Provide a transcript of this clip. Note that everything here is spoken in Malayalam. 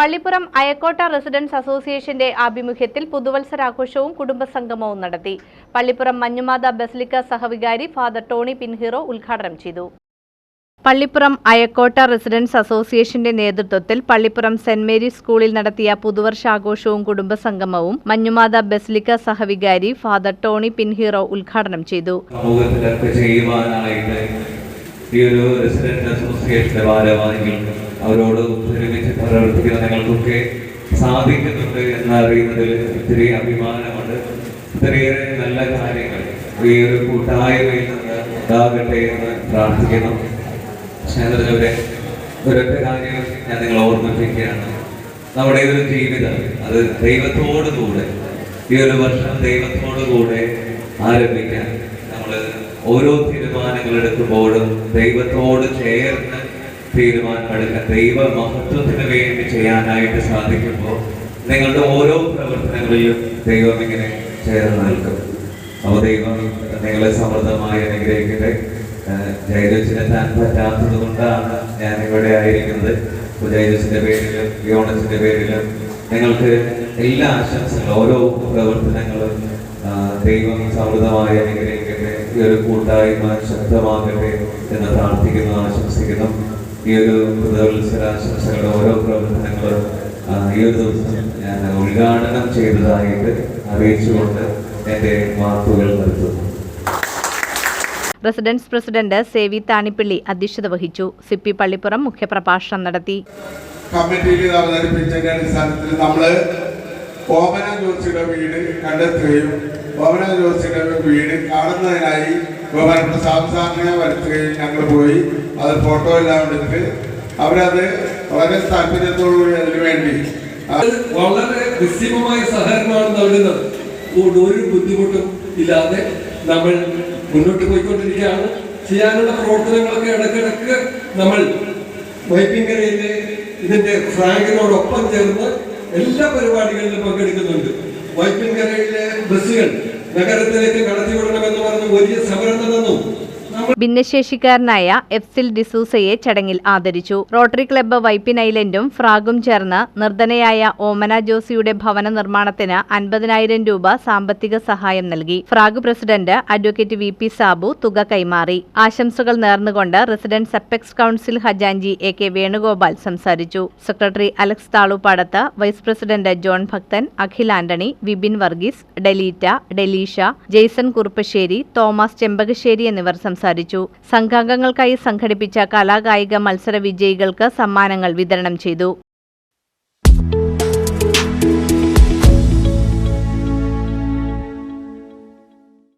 പള്ളിപ്പുറം അയക്കോട്ട റെസിഡൻസ് അസോസിയേഷന്റെ ആഭിമുഖ്യത്തിൽ പുതുവത്സരാഘോഷവും കുടുംബസംഗമവും നടത്തി. പള്ളിപ്പുറം മഞ്ഞുമാത ബസലിക്ക സഹവികാരി ഫാദർ ടോണി പിൻഹീറോ ഉദ്ഘാടനം ചെയ്തു. പള്ളിപ്പുറം അയക്കോട്ട റെസിഡൻസ് അസോസിയേഷന്റെ നേതൃത്വത്തിൽ പള്ളിപ്പുറം സെന്റ് മേരീസ് സ്കൂളിൽ നടത്തിയ പുതുവർഷാഘോഷവും കുടുംബസംഗമവും മഞ്ഞുമാത ബസ്ലിക്ക സഹവികാരി ഫാദർ ടോണി പിൻഹീറോ ഉദ്ഘാടനം ചെയ്തു. ഈ ഒരു റെസിഡൻസ് അസോസിയേഷന്റെ ഭാരവാഹികൾ അവരോട് ഒരുമിച്ച് പ്രവർത്തിക്കുന്ന ഞങ്ങൾക്കൊക്കെ സാധിക്കുന്നുണ്ട് എന്നറിയുന്നതിൽ ഒത്തിരി അഭിമാനമുണ്ട്. ഒത്തിരിയേറെ നല്ല കാര്യങ്ങൾ ഈ ഒരു കൂട്ടായ്മയിൽ നിന്ന് ഉണ്ടാകട്ടെ എന്ന് പ്രാർത്ഥിക്കുന്നു. സ്നേഹിതരവരെ ഒരൊറ്റ കാര്യം ഞാൻ നിങ്ങൾ ഓർമ്മിപ്പിക്കുകയാണ്. നമ്മുടെ ഒരു ജീവിതം അത് ദൈവത്തോടു കൂടെ ഈ ഒരു വർഷം ദൈവത്തോടു കൂടെ ആരംഭിക്കാൻ നമ്മൾ ഓരോ തീരുമാനങ്ങൾ എടുക്കുമ്പോഴും ദൈവത്തോട് ചേർന്ന് തീരുമാനമെടുക്കാൻ ദൈവ മഹത്വത്തിന് വേണ്ടി ചെയ്യാനായിട്ട് സാധിക്കുമ്പോൾ നിങ്ങളുടെ ഓരോ പ്രവർത്തനങ്ങളിലും ദൈവം ഇങ്ങനെ ചേർന്ന് നിൽക്കും. അപ്പോൾ ദൈവം നിങ്ങളെ സമൃദ്ധമായി അനുഗ്രഹിക്കട്ടെ. ജയജോസിനെ താൻ പറ്റാത്തത് കൊണ്ടാണ് ഞാൻ ഇവിടെ ആയിരിക്കുന്നത് ജയജോസിന്റെ പേരിലും യോണസിന്റെ പേരിലും നിങ്ങൾക്ക് എല്ലാ ആശംസകളും ഓരോ പ്രവർത്തനങ്ങളും ദൈവം സമൃദ്ധമായി അനുഗ്രഹിക്കട്ടെ. ഈ ഒരു കൂട്ടായ്മ ശക്തമാകട്ടെ എന്ന് പ്രാർത്ഥിക്കുന്നു ആശംസിക്കുന്നു. ഈ ഒരു പുതുവത്സരാശംസകളുടെ ഓരോ പ്രവർത്തനങ്ങളും ആ, ഈ ഒരു ദിവസം ഞാൻ ഉദ്ഘാടനം ചെയ്തതായിട്ട് അറിയിച്ചുകൊണ്ട് എന്റെ വാക്കുകൾ നിർത്തുന്നു. റെസിഡൻസ് പ്രസിഡന്റ് സേവി താണിപ്പിള്ളി അധ്യക്ഷത വഹിച്ചു. സിപ്പി പള്ളിപ്പുറം മുഖ്യപ്രഭാഷണം നടത്തി. കമ്മിറ്റിയിൽ അവതരിപ്പിച്ചതിന്റെ അടിസ്ഥാനത്തിൽ നമ്മൾ ഓമന ജോസിയുടെ വീട് കണ്ടെത്തുകയും ഓമന ഉദ്യോഗസ്ഥരുടെ വീട് കാണുന്നതിനായി ബഹുമാനപ്പെട്ട സാംസാറിനെ വരുത്തുകയും ഞങ്ങൾ പോയി. അത് ഫോട്ടോ എല്ലാം എടുത്ത് അവരത് വളരെ താല്പര്യത്തോടുകൂടി അതിനു വേണ്ടി. വളരെ കൃത്യമായ സഹകരണമാണ് നൽകുന്നത് ഒരു ബുദ്ധിമുട്ടും ഇല്ലാതെ നമ്മൾ മുന്നോട്ട് പോയിക്കൊണ്ടിരിക്കുകയാണ്. ചെയ്യാനുള്ള പ്രവർത്തനങ്ങളൊക്കെ ഇടയ്ക്കിടയ്ക്ക് നമ്മൾ വൈപ്പിങ്കരയിലെ ഇതിന്റെ ഫ്രാങ്കിനോടൊപ്പം ചേർന്ന് എല്ലാ പരിപാടികളിലും പങ്കെടുക്കുന്നുണ്ട്. വൈപ്പിൻകരയിലെ ബസ്സുകൾ നഗരത്തിലേക്ക് കടത്തിവിടണമെന്ന് പറഞ്ഞ് വലിയ സമരം നടന്നു ഭിന്നശേഷിക്കാരനായ എഫ്സിൽ ഡിസൂസയെ ചടങ്ങിൽ ആദരിച്ചു. റോട്ടറി ക്ലബ്ബ് വൈപ്പിൻ ഐലൻഡും ഫ്രാഗും ചേർന്ന് നിർധനയായ ഓമന ജോസിയുടെ ഭവന നിർമ്മാണത്തിന് അൻപതിനായിരം രൂപ സാമ്പത്തിക സഹായം നൽകി. FRAG president advocate V P Sabu തുക കൈമാറി. ആശംസകൾ നേർന്നുകൊണ്ട് റെസിഡന്റ് സപ്പെക്സ് കൌൺസിൽ ഹജാൻജി എ കെ വേണുഗോപാൽ സംസാരിച്ചു. Secretary Alex Thalupadath vice president John Bhakthan Akhil Antony Vipin Varghese Deleeta Delisha Jaison Kuruppassery Thomas Chempakassery എന്നിവർ സംസാരിച്ചു. സംഘാംഗങ്ങൾക്കായി സംഘടിപ്പിച്ച കലാകായിക മത്സര വിജയികൾക്ക് സമ്മാനങ്ങൾ വിതരണം ചെയ്തു.